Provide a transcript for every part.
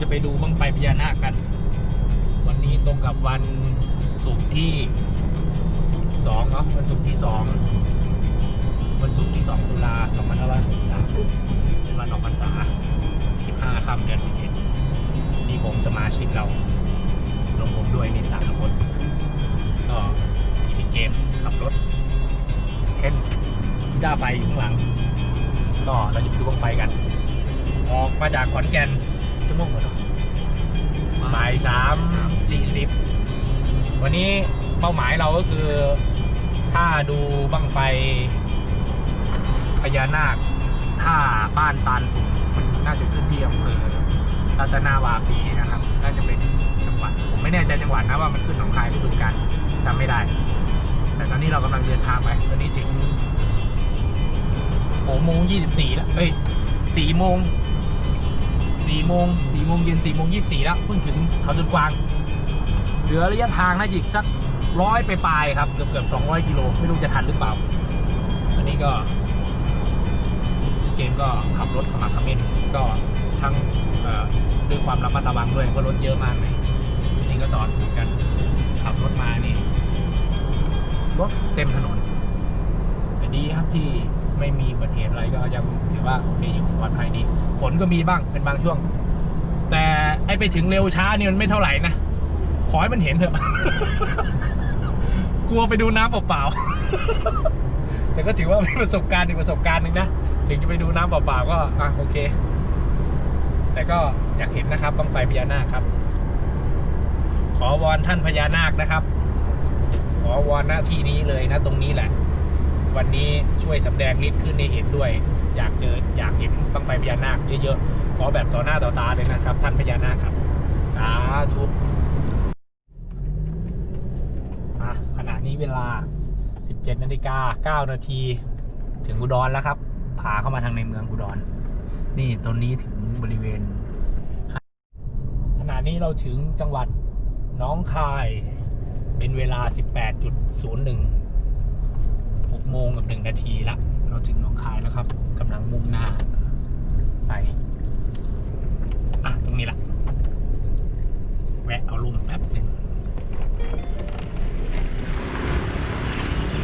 จะไปดูบังไฟพญานาคกัน วันนี้ตรงกับวันศุกร์ที่สองเนาะวันศุกร์ที่สองวันศุกร์ที่สองตุลาสองพันห้าร้อยหกสิบสามเป็นวันออกพรรษาสิบห้าค่ำเดือนสิบเอ็ดมีผมสมาชิกเรารวมผมด้วยนี่สามคนก็ทีพีเกมขับรถเช่นกีตาร์ไฟอยู่ข้างหลังก็เราจะไปดูบังไฟกัน ออกมาจากขอนแก่น โมงกว่าเนอบ่ายสามสี่สิบวันนี้เป้าหมายเราก็คือ ถ้าดูบังไฟพญานาคถ้าบ้านตาลสูงมันน่าจะขึ้นที่อำเภอรัตนาวาปีนะครับ น่าจะเป็นจังหวัด ผมไม่แน่ใจจังหวัดนะว่ามันขึ้นหนองใคายหรือบึงการจำไม่ได้ แต่ตอนนี้เรากำลังเดินทางไปตอนนี้ถึงโอ้โมงยี่สิบสี่แล้วเอ้ยสี่โมง สี่โมงสี่โมงเย็นสี่โมงยี่สี่แล้วเพิ่งถึงเขาสุดกวาง เหลือระยะทางน่าจะอีกสักร้อยไปปลายครับ เกือบเกือบสองร้อยกิโลไม่รู้จะทันหรือเปล่า อันนี้ก็เกมก็ขับรถขมักขม้นก็ทั้งด้วยความระมัดระวังด้วยเพราะรถเยอะมากเลยนี่ก็ตอนถูกกันขับรถมานี่รถเต็มถนนดีครับที่ ไม่มีอุบัติเหตุอะไรก็ยังถือว่าโอเคอยู่ปลอดภัยดี ฝนก็มีบ้างเป็นบางช่วง แต่ไอไปถึงเร็วช้านี่มันไม่เท่าไหร่นะ ขอให้มันเห็นเถอะ กลัวไปดูน้ำเปล่าๆ แต่ก็ถือว่าเป็นประสบการณ์อีกประสบการณ์หนึ่งนะ ถึงจะไปดูน้ำเปล่าๆก็อะโอเค แต่ก็อยากเห็นนะครับบังไฟพญานาคครับ ขอวอนท่านพญานาคนะครับ ขอวอนหน้าที่นี้เลยนะตรงนี้แหละ วันนี้ช่วยสำแดงฤทธิ์ขึ้นให้เห็นด้วย อยากเจออยากเห็นบังไฟพญานาคเยอะๆขอแบบต่อหน้าต่อตาเลยนะครับ ท่านพญานาคครับ สาธุขณะนี้เวลา 17นาฬิกา9นาทีถึงอุดรแล้วครับพาเข้ามาทางในเมืองอุดร นี่ตอนนี้ถึงบริเวณ ขณะนี้เราถึงจังหวัดน้องคาย เป็นเวลา 18.01 โมงกับ1นาทีละ เราถึงหนองคายแล้วครับกำลังมุ่งหน้า ไป อะ ตรงนี้ละ แวะเอาลมแป๊บหนึ่ง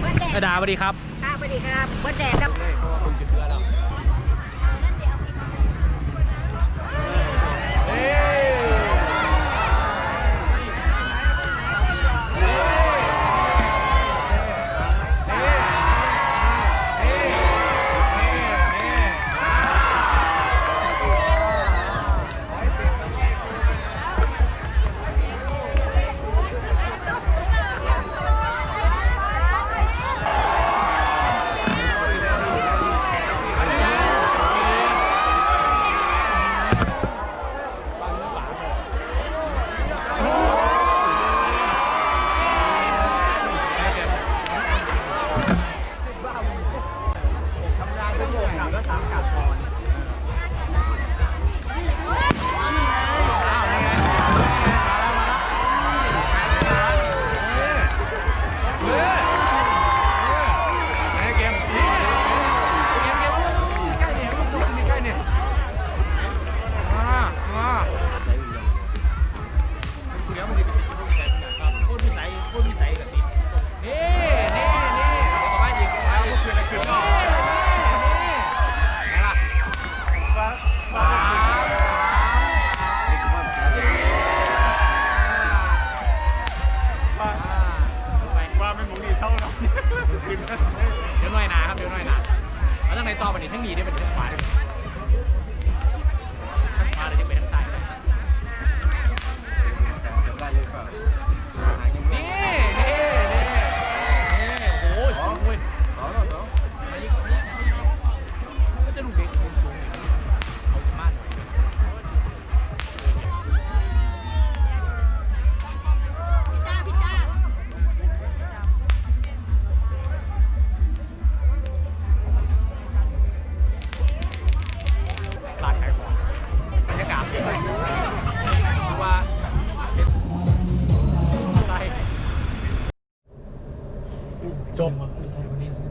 วัดแดนาดดาสวัสดีครับ ครับสวัสดีครับวัดแดดครับ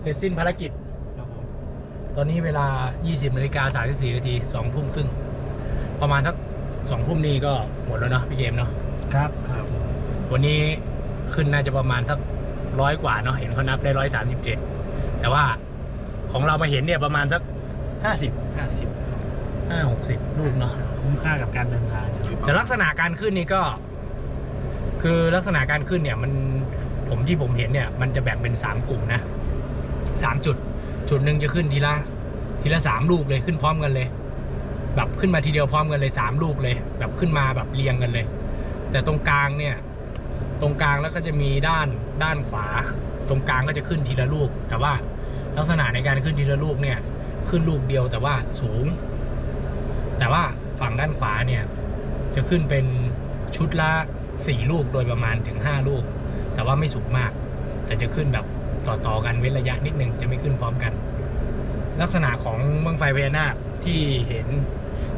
เสร็จสิ้นภารกิจตอนนี้เวลา 20นาฬิกา34นาที2ทุ่มครึ่ง ประมาณสักสองทุ่มนี้ก็หมดแล้วเนาะพี่เกมเนาะ ครับครับวันนี้ขึ้นน่าจะประมาณสักร้อยกว่าเนาะ เห็นเขานับได้ร้อยสามสิบเจ็ดแต่ว่าของเรามาเห็นเนี่ยประมาณสักห้าสิบห้าสิบห้าหกสิบลูกเนาะ คุ้มค่ากับการเดินทางแต่ลักษณะการขึ้นนี่ก็ คือลักษณะการขึ้นเนี่ยมันผมที่ผมเห็นเนี่ย มันจะแบ่งเป็นสามกลุ่มนะ สามจุด จุดหนึ่งจะขึ้นทีละทีละสามลูกเลยขึ้นพร้อมกันเลย แบบขึ้นมาทีเดียวพร้อมกันเลยสามลูกเลย แบบขึ้นมาแบบเรียงกันเลย แต่ตรงกลางเนี่ย ตรงกลางแล้วก็จะมีด้านด้านขวา ตรงกลางก็จะขึ้นทีละลูก แต่ว่าลักษณะในการขึ้นทีละลูกเนี่ย ขึ้นลูกเดียวแต่ว่าสูง แต่ว่าฝั่งด้านขวาเนี่ย จะขึ้นเป็นชุดละสี่ลูกโดยประมาณถึงห้าลูก แต่ว่าไม่สูงมาก แต่จะขึ้นแบบ ต่อๆกันเว้นระยะนิดนึงจะไม่ขึ้นพร้อมกัน ลักษณะของบังไฟพญานาคที่เห็น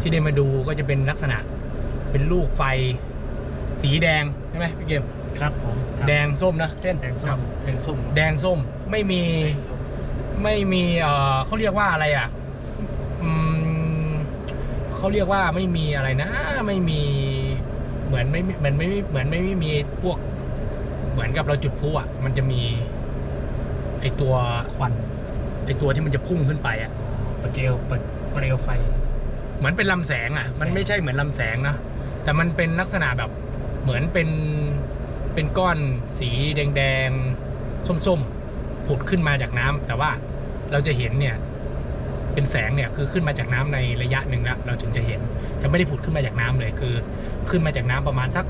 ที่ได้มาดูก็จะเป็นลักษณะเป็นลูกไฟสีแดงใช่ไหมพี่เกมครับผมครับแดงส้มนะเส้นแดงส้มแดงส้มแดงส้มไม่มีไม่มีเออเขาเรียกว่าอะไรอะอืมเขาเรียกว่าไม่มีอะไรนะ ไม่มีเหมือนไม่เหมือนไม่เหมือนไม่มีพวก เหมือนกับเราจุดพลุอะมันจะมี ไอตัวควันไอตัวที่มันจะพุ่งขึ้นไปอะเปลวเปลวเปลวไฟ เหมือนเป็นลำแสงอะลำแสงมันไม่ใช่เหมือนลำแสงนะแต่มันเป็นลักษณะแบบเหมือนเป็นเป็นก้อนสีแดงๆส้มๆผุดขึ้นมาจากน้ำแต่ว่าเราจะเห็นเนี่ย เป็นแสงเนี่ยคือขึ้นมาจากน้ำในระยะหนึ่งแล้วเราถึงจะเห็น จะไม่ได้ผุดขึ้นมาจากน้ำเลยคือ ขึ้นมาจากน้ำประมาณสัก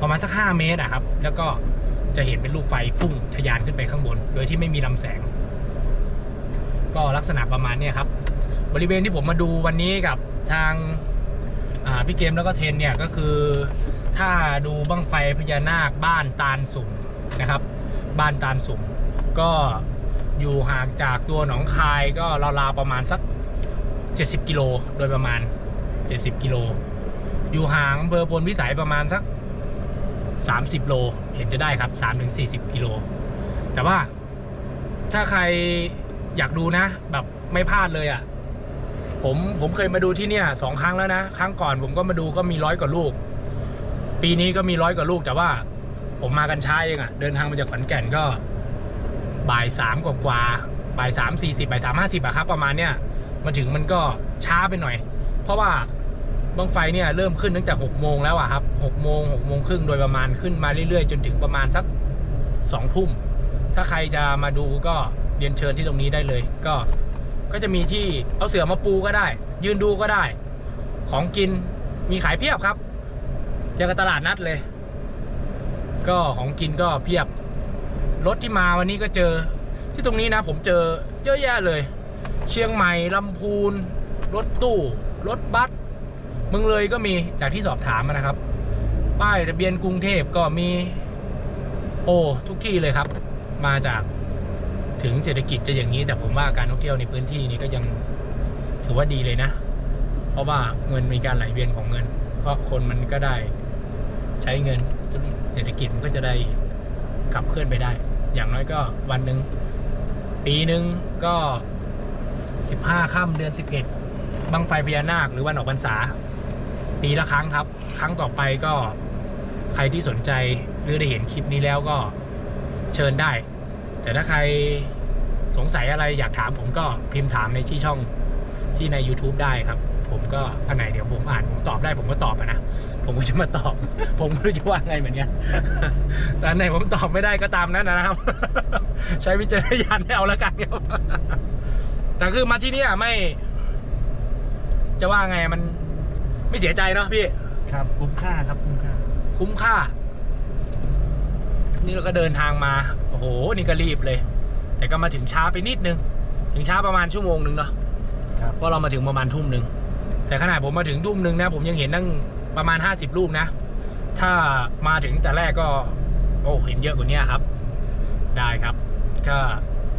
ประมาณสักห้าเมตรอะครับ แล้วก็ จะเห็นเป็นลูกไฟพุ่งทะยานขึ้นไปข้างบน โดยที่ไม่มีลำแสง ก็ลักษณะประมาณนี้ครับ บริเวณที่ผมมาดูวันนี้กับทางาพี่เกมแล้วก็เทนเนี่ยก็คือถ้าดูบั้งไฟพญานาคบ้านตาลสุ่มนะครับ บ้านตาลสุ่มก็อยู่ห่างจากตัวหนองคายก็ราวๆประมาณสัก 70 กิโลโดยประมาณ 70 กิโล อยู่ห่างอำเภอพลพิสัยประมาณสัก 30 โลเห็นจะได้ครับ 3-40 กิโล แต่ว่าถ้าใครอยากดูนะ แบบไม่พลาดเลยอะ่ะ ผมผมเคยมาดูที่เนี่ยสองครั้งแล้วนะ ครั้งก่อนผมก็มาดูก็มีร้อยกว่าลูก ปีนี้ก็มีร้อยกว่าลูกแต่ว่า ผมมากันช้าเองอะ่ะ เดินทางมาจากขอนแก่นก็บ่ายสามกว่าๆบ่ายสามสี่สิบบ่ายสามห้าสิบอะครับ ประมาณเนี้ยมาถึงมันก็ช้าไปหน่อย เพราะว่า บังไฟเนี่ยเริ่มขึ้นตั้งแต่หกโมงแล้วอะครับหกโมงหกโมงครึ่งโดยประมาณขึ้นมาเรื่อยๆ จนถึงประมาณสักสองทุ่ม ถ้าใครจะมาดูก็เรียนเชิญที่ตรงนี้ได้เลย ก็ก็จะมีที่เอาเสือมาปูก็ได้ ยืนดูก็ได้ ของกินมีขายเพียบครับเจอกับตลาดนัดเลย ก็ของกินก็เพียบรถที่มาวันนี้ก็เจอที่ตรงนี้นะ ผมเจอเยอะแยะเลย เชียงใหม่ลำพูนรถตู้รถบัส เมืองเลยก็มีจากที่สอบถามนะครับ ป้ายทะเบียนกรุงเทพก็มี โอ้ทุกที่เลยครับ มาจากถึงเศรษฐกิจจะอย่างนี้ แต่ผมว่าการท่องเที่ยวในพื้นที่นี้ก็ยังถือว่าดีเลยนะ เพราะว่าเงินมีการไหลเวียนของเงิน ก็คนมันก็ได้ใช้เงินเศรษฐกิจมันก็จะได้ขับเคลื่อนไปได้ อย่างน้อยก็วันหนึ่งปีหนึ่งก็สิบห้าค่ำเดือนสิบเอ็ดบังไฟพญานาคหรือวันออกพรรษา ปีละครั้งครับ ครั้งต่อไปก็ใครที่สนใจหรือได้เห็นคลิปนี้แล้วก็เชิญได้ แต่ถ้าใครสงสัยอะไรอยากถามผมก็พิมพ์ถามในที่ช่องที่ใน YouTube ได้ครับ ผมก็อันไหนเดี๋ยวผมอ่านผมตอบได้ผมก็ตอบอะนะ ผมก็จะมาตอบ ผมไม่รู้จะว่าไงเหมือนกันแต่อันไหนผมตอบไม่ได้ก็ตามนั้นนะครับ ใช้วิจารณญาณให้เอาละกันครับแต่คือมาที่นี่ไม่ จะว่าไงมัน ไม่เสียใจเนาะพี่ ครับคุ้มค่าครับคุ้มค่าคุ้มค่า นี่เราก็เดินทางมา โอ้โห นี่ก็รีบเลย แต่ก็มาถึงช้าไปนิดนึง ถึงช้าประมาณชั่วโมงหนึ่งเนาะครับเพราะเรามาถึงประมาณทุ่มหนึ่ง แต่ขนาดผมมาถึงทุ่มหนึ่งนะ ผมยังเห็นตั้งประมาณห้าสิบลูกนะ ถ้ามาถึงแต่แรกก็ โอ้เห็นเยอะกว่านี้ครับ ได้ครับ ก็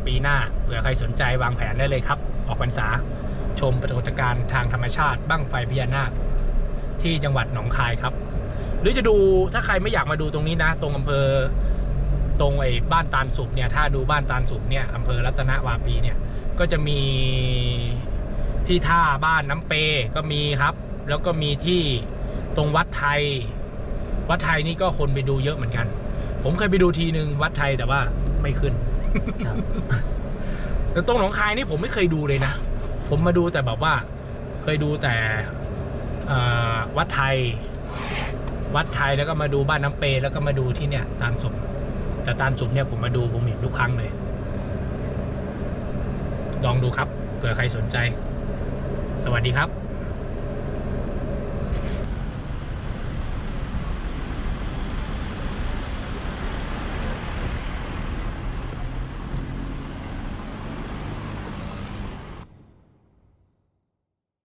ปีหน้าเผื่อใครสนใจวางแผนได้เลยครับ ออกพรรษา ชมปรากฏการณ์ทางธรรมชาติบั้งไฟพญานาคที่จังหวัดหนองคายครับ หรือจะดูถ้าใครไม่อยากมาดูตรงนี้นะ ตรงอำเภอตรงไอ้บ้านตาลสุกเนี่ยถ้าดูบ้านตาลสุกเนี่ยอำเภอรัตนวาปีเนี่ยก็จะมีที่ท่าบ้านน้ำเปก็มีครับ แล้วก็มีที่ตรงวัดไทย วัดไทยนี่ก็คนไปดูเยอะเหมือนกัน ผมเคยไปดูทีนึงวัดไทยแต่ว่าไม่ขึ้นครับแต่ตรงหนองคายนี่ผมไม่เคยดูเลยนะ ผมมาดูแต่แบบว่า เคยดูแต่วัดไทย วัดไทยแล้วก็มาดูบ้านน้ำเปแล้วก็มาดูที่เนี่ยตาลสุมแต่ตาลสุมเนี่ยผมมาดูผมเห็นทุกครั้งเลย ลองดูครับเผื่อใครสนใจ สวัสดีครับ